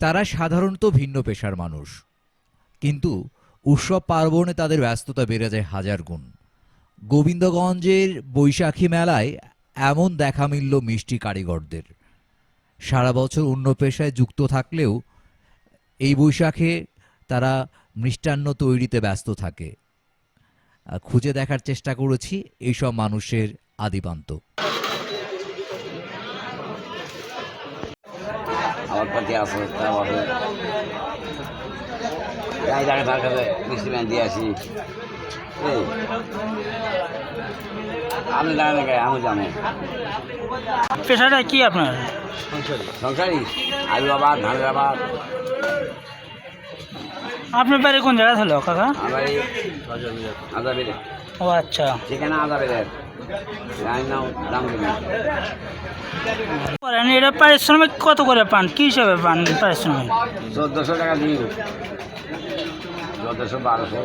তারা সাধারণত ভিন্ন পেশার মানুষ। কিন্তু উৎসব পার্বণে তাদের ব্যস্ততা বেড়ে যায় হাজার গুণ। গোবিন্দগঞ্জের বৈশাখী মেলায় এমন দেখা মিলল মিষ্টি কারিগরদের। সারা বছর অন্য পেশায় যুক্ত থাকলেও এই বৈশাখে তারা মিষ্টান্ন তৈরিতে ব্যস্ত থাকে। খুঁজে দেখার চেষ্টা করেছি এইসব মানুষের আদিপান্ত আমার পাতি আছে তারপরে যাই জায়গায় তার কাছে মিষ্টি ম্যান দিয়ে আসি। এই আপনি জানেন না কে? আমি জানি। পেশাটা কি আপনার? সংসারী। আলু আবাদ ধানের আবাদ আপনার বাড়ি কোন জায়গা ছিল কাকা? আমার এই আদা বেড়ে ও আচ্ছা। সেখানে আদা করেন এটা পারিশ্রমিক কত করে পান? কি হিসাবে পান পারিশ্রমিক? চোদ্দোশো টাকা দিন। চোদ্দোশো বারোশো।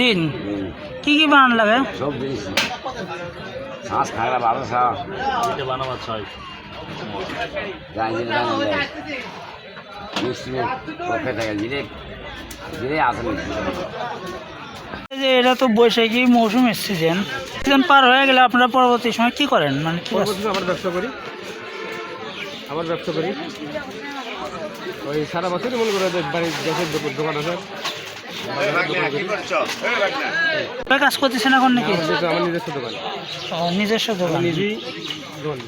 দিন? দিন। কি কি বানান লাগে? সব দিয়েছি শ্বাস খাগড়া বারোশো বানাবার ছয়। মিষ্টি জিরে জিরে যে এটা তো বৈশাখী মৌসুমের সিজন সিজন পার হয়ে গেলে আপনারা পরবর্তী সময় কি করেন? মানে আবার ব্যবসা করি। আবার ব্যবসা করি। ওই সারা বছরই মনে করে বাড়ির গ্যাসের দোকান আছে। কাজ করতেছেন এখন নাকি? আমার নিজস্ব- দোকান। নিজস্ব দোকান। নিজেই দোকান।